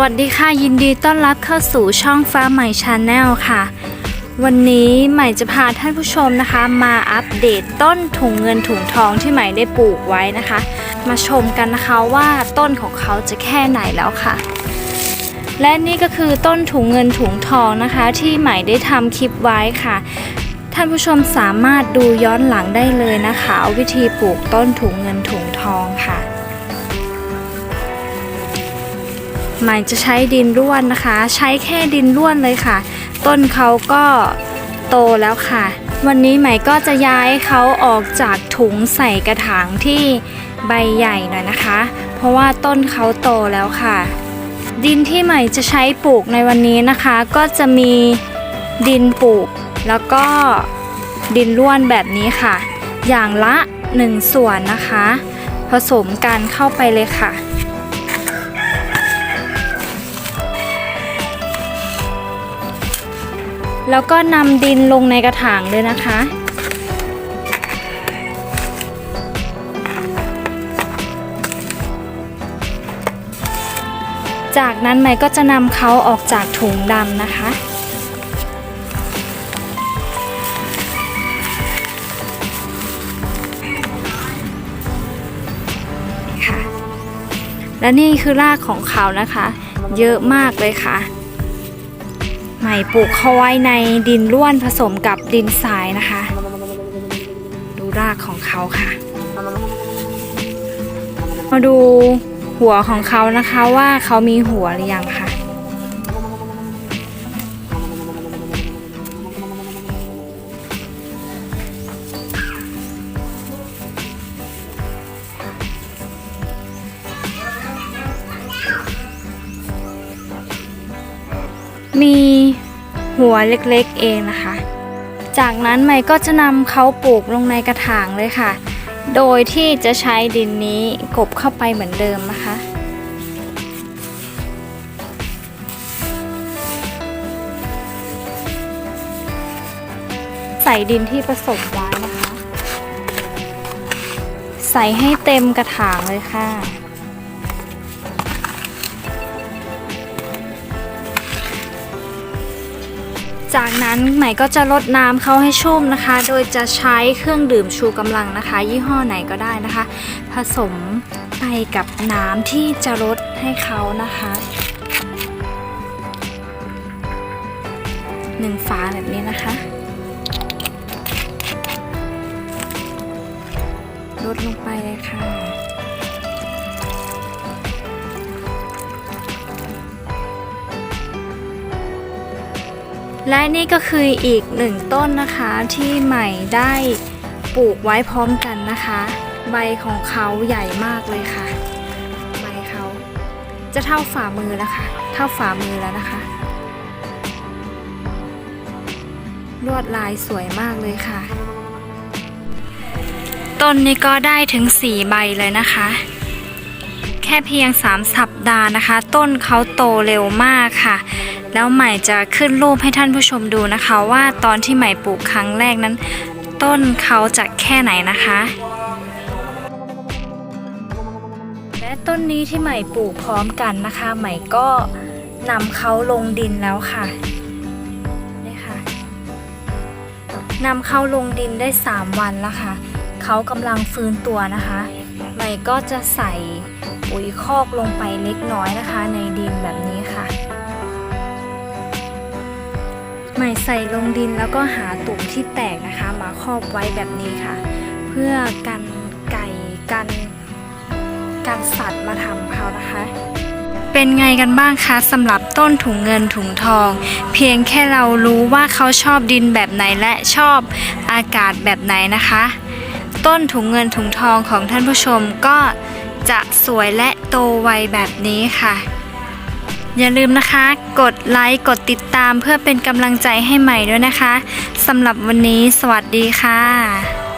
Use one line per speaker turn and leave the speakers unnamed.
วัสดีค่ะยินดีต้อนรับเข้าสู่ช่องฟ้าใหม่ชาแนลค่ะ วันนี้ใหม่จะพาท่านผู้ชมนะคะ มาอัปเดตต้นถุงเงินถุงทองที่ใหม่ได้ปลูกไว้นะคะ มาชมกันนะคะว่าต้นของเขาจะแค่ไหนแล้วค่ะ และนี่ก็คือต้นถุงเงินถุงทองนะคะ ที่ใหม่ได้ทำคลิปไว้ค่ะ ท่านผู้ชมสามารถดูย้อนหลังได้เลยนะคะ วิธีปลูกต้นถุงเงินถุงทองค่ะ หม่จะใช้ดินร่วนนะคะ ใช้แค่ดินร่วนเลยค่ะ ต้นเขาก็โตแล้วค่ะ วันนี้ใหม่ก็จะย้ายเขาออกจากถุงใส่กระถางที่ใบใหญ่หน่อยนะคะ เพราะว่าต้นเขาโตแล้วค่ะ ดินที่ใหม่จะใช้ปลูกในวันนี้นะคะ ก็จะมีดินปลูก แล้วก็ดินร่วนแบบนี้ค่ะ อย่างละ 1 ส่วนนะคะ ผสมกันเข้าไปเลยค่ะ แล้วก็นำดินลงในกระถางเลยนะคะ จากนั้นใหม่ก็จะนำเขาออกจากถุงดำนะคะค่ะและนี่คือรากของเขานะคะ เยอะมากเลยค่ะ ใหม่ปลูกเขาไว้ในดินร่วนผสมกับดินทรายนะคะ ดูรากของเขาค่ะ มาดูหัวของเขานะคะว่าเขามีหัวหรือยังค่ะมี หัวเล็กๆเองนะคะ จากนั้นใหม่ก็จะนำเขาปลูกลงในกระถางเลยค่ะ โดยที่จะใช้ดินนี้กบเข้าไปเหมือนเดิมนะคะใส่ดินที่ผสมไว้นะคะ ใส่ให้เต็มกระถางเลยค่ะ จากนั้นใหม่ก็จะลดน้ำเขาให้ชุ่มนะคะ โดยจะใช้เครื่องดื่มชูกำลังนะคะ ยี่ห้อไหนก็ได้นะคะ ผสมไปกับน้ำที่จะลดให้เขานะคะหนึ่งฝาแบบนี้นะคะลดลงไปเลยค่ะ และนี่ก็คืออีกหนึ่งต้นนะคะที่ใหม่ได้ปลูกไว้พร้อมกันนะคะ ใบของเขาใหญ่มากเลยค่ะ ใบเขาจะเท่าฝ่ามือแล้วค่ะ เท่าฝ่ามือแล้วนะคะ ลวดลายสวยมากเลยค่ะ ต้นนี้ก็ได้ถึง 4 ใบเลยนะคะ แค่เพียง 3 สัปดาห์นะคะ ต้นเขาโตเร็วมากค่ะ แล้วใหม่จะขึ้นรูปให้ท่านผู้ชมดูนะคะว่าตอนที่ใหม่ปลูกครั้งแรกนั้น ต้นเขาจะแค่ไหนนะคะ และต้นนี้ที่ใหม่ปลูกพร้อมกันนะคะ ใหม่ก็นำเขาลงดินแล้วค่ะนี่ค่ะนำเขาลงดินได้ 3 วันแล้วค่ะเขากำลังฟื้นตัวนะคะใหม่ก็จะใส่ปุ๋ยคอกลงไปเล็กน้อยนะคะ ในดินแบบนี้ค่ะ ใหม่ใส่ลงดินแล้วก็หาตุ่มที่แตกนะคะ มาครอบไว้แบบนี้ค่ะ เพื่อกันไก่กันกันสัตว์มาทำเขานะคะ เป็นไงกันบ้างคะสำหรับต้นถุงเงินถุงทอง เพียงแค่เรารู้ว่าเขาชอบดินแบบไหนและชอบอากาศแบบไหนนะคะ ต้นถุงเงินถุงทองของท่านผู้ชมก็จะสวยและโตไวแบบนี้ค่ะ อย่าลืมนะคะ กดไลค์ กดติดตามเพื่อเป็นกำลังใจให้ใหม่ด้วยนะคะสำหรับวันนี้สวัสดีค่ะ